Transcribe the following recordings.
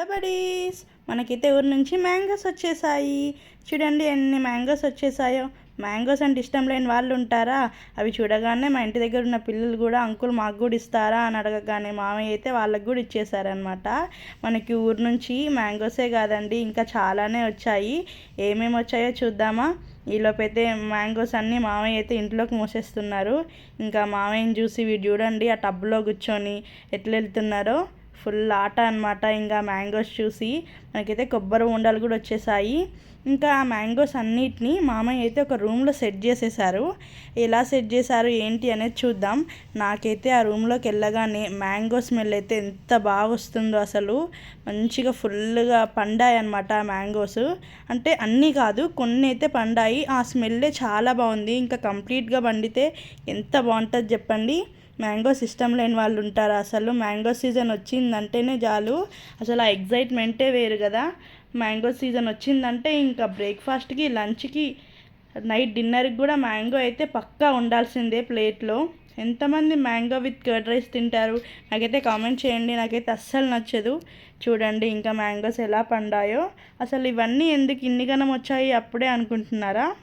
Hello buddies మనకైతే ఊరి నుంచి మ్యాంగోస్ వచ్చేసాయి. చూడండి ఎన్ని మ్యాంగోస్ వచ్చేసాయో. మ్యాంగోస్ అంటే ఇష్టం లేని వాళ్ళు ఉంటారా? అవి చూడగానే మా ఇంటి దగ్గర ఉన్న పిల్లలు కూడా అంకుల్ మాకు కూడా ఇస్తారా? అని అడగగానే మామయ్య అయితే వాళ్ళకి కూడా ఇచ్చేసారనమాట మనకి ఊరు నుంచి మ్యాంగోసే కాదండి ఇంకా చాలానే వచ్చాయి. ఏమేమి వచ్చాయో చూద్దామా? ఈలోపైతే మ్యాంగోస్ అన్నీ మామయ్య అయితే ఇంట్లోకి మోసేస్తున్నారు. ఇంకా మామయ్యని చూసి వీడు చూడండి ఆ టబ్లో కూర్చొని ఎట్లా వెళ్తున్నారో. ఫుల్ ఆట అనమాట ఇంకా మ్యాంగోస్ చూసి మనకైతే కొబ్బరి ఉండలు కూడా వచ్చేసాయి. ఇంకా ఆ మ్యాంగోస్ అన్నిటిని మామయ్య అయితే ఒక రూమ్లో సెట్ చేసేసారు. ఎలా సెట్ చేశారు ఏంటి అనేది చూద్దాం. నాకైతే ఆ రూమ్లోకి వెళ్ళగానే మ్యాంగో స్మెల్ అయితే ఎంత బాగా వస్తుందో అసలు. మంచిగా ఫుల్గా పండాయి అనమాట ఆ మ్యాంగోస్. అంటే అన్నీ కాదు కొన్ని అయితే పండాయి. ఆ స్మెల్లే చాలా బాగుంది. ఇంకా కంప్లీట్గా పండితే ఎంత బాగుంటుంది చెప్పండి. మ్యాంగో సిస్టమ్ లేని వాళ్ళు ఉంటారు. అసలు మ్యాంగో సీజన్ వచ్చిందంటేనే చాలు. అసలు ఆ ఎగ్జైట్మెంటే వేరు కదా. మ్యాంగో సీజన్ వచ్చిందంటే ఇంకా బ్రేక్ఫాస్ట్కి లంచ్కి నైట్ డిన్నర్కి కూడా మ్యాంగో అయితే పక్కా ఉండాల్సిందే ప్లేట్లో. ఎంతమంది మ్యాంగో విత్ కర్డ్ రైస్ తింటారు? నాకైతే కామెంట్ చేయండి. నాకైతే అస్సలు నచ్చదు. చూడండి ఇంకా మ్యాంగోస్ ఎలా పండాయో. అసలు ఇవన్నీ ఎందుకు ఇన్ని గనం వచ్చాయి? అప్పుడే అనుకుంటున్నారా?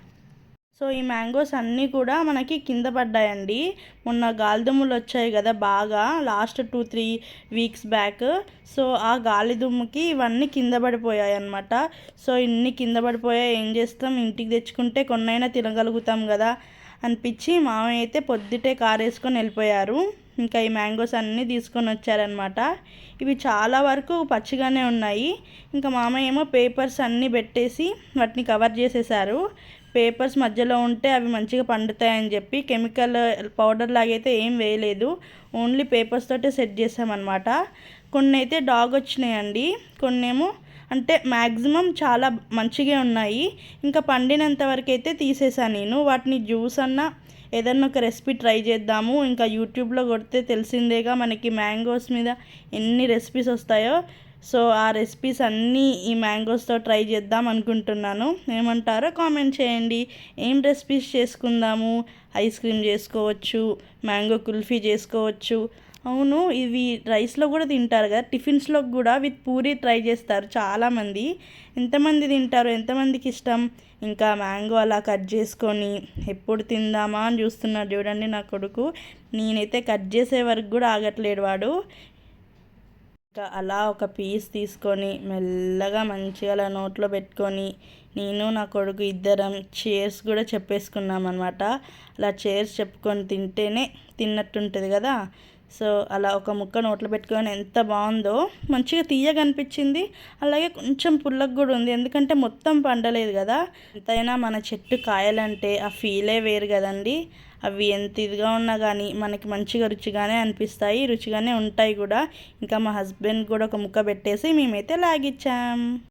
సో ఈ మ్యాంగోస్ అన్నీ కూడా మనకి కింద పడ్డాయండి. మొన్న గాలిదుమ్ములు వచ్చాయి కదా బాగా last two three weeks back. So ఆ గాలిదుమ్ముకి ఇవన్నీ కింద పడిపోయాయి అనమాట సో ఇన్ని కింద పడిపోయాయి ఏం చేస్తాం? ఇంటికి తెచ్చుకుంటే కొన్నైనా తినగలుగుతాం కదా అనిపించి మామయ్య అయితే పొద్దుటే కారు వేసుకొని వెళ్ళిపోయారు. ఇంకా ఈ మ్యాంగోస్ అన్నీ తీసుకొని వచ్చారనమాట ఇవి చాలా వరకు పచ్చిగానే ఉన్నాయి. ఇంకా మామయ్య ఏమో పేపర్స్ అన్నీ పెట్టేసి వాటిని కవర్ చేసేసారు. పేపర్స్ మధ్యలో ఉంటే అవి మంచిగా పండుతాయని చెప్పి కెమికల్ పౌడర్ లాగైతే ఏం వేయలేదు. ఓన్లీ పేపర్స్ తోటే సెట్ చేసామన్నమాట. కొన్ని అయితే డాగ్ వచ్చినాయండి. కొన్నేమో అంటే మ్యాక్సిమం చాలా మంచిగా ఉన్నాయి. ఇంకా పండినంత వరకు అయితే తీసేసాను నేను. వాటిని జ్యూస్ అన్న ఏదన్నా ఒక రెసిపీ ట్రై చేద్దాము. ఇంకా యూట్యూబ్లో కొడితే తెలిసిందేగా మనకి మ్యాంగోస్ మీద ఎన్ని రెసిపీస్ వస్తాయో. సో ఆ రెసిపీస్ అన్నీ ఈ మ్యాంగోస్తో ట్రై చేద్దాం అనుకుంటున్నాను. ఏమంటారో కామెంట్ చేయండి. ఏం రెసిపీస్ చేసుకుందాము? ఐస్ క్రీమ్ చేసుకోవచ్చు మ్యాంగో కుల్ఫీ చేసుకోవచ్చు. అవును ఇవి రైస్లో కూడా తింటారు కదా. టిఫిన్స్లో కూడా విత్ పూరి ట్రై చేస్తారు చాలామంది. ఎంతమంది తింటారు? ఎంతమందికి ఇష్టం? ఇంకా మ్యాంగో అలా కట్ చేసుకొని ఎప్పుడు తిందామా అని చూస్తున్నాడు చూడండి నా కొడుకు. నేనైతే కట్ చేసే వరకు కూడా ఆగట్లేడు వాడు. అలా ఒక పీస్ తీసుకొని మెల్లగా మంచిగా అలా నోట్లో పెట్టుకొని నేను నా కొడుకు ఇద్దరం చైర్స్ కూడా చెప్పేసుకున్నాం అనమాట అలా చైర్స్ చెప్పుకొని తింటేనే తిన్నట్టుంటుంది కదా. సో అలా ఒక ముక్క నోట్లో పెట్టుకొని ఎంత బాగుందో మంచిగా తీయగా అనిపించింది అలాగే కొంచెం పుల్లగా కూడా ఉంది. ఎందుకంటే మొత్తం పండలేదు కదా. ఎంతైనా మన చెట్టు కాయలంటే ఆ ఫీలే వేరు కదండి. అవి ఎంత ఇదిగా ఉన్నా కానీ మనకి మంచిగా రుచిగానే అనిపిస్తాయి రుచిగానే ఉంటాయి కూడా. ఇంకా మా హస్బెండ్ కూడా ఒక ముక్క పెట్టేసి మేమైతే లాగిచ్చాం.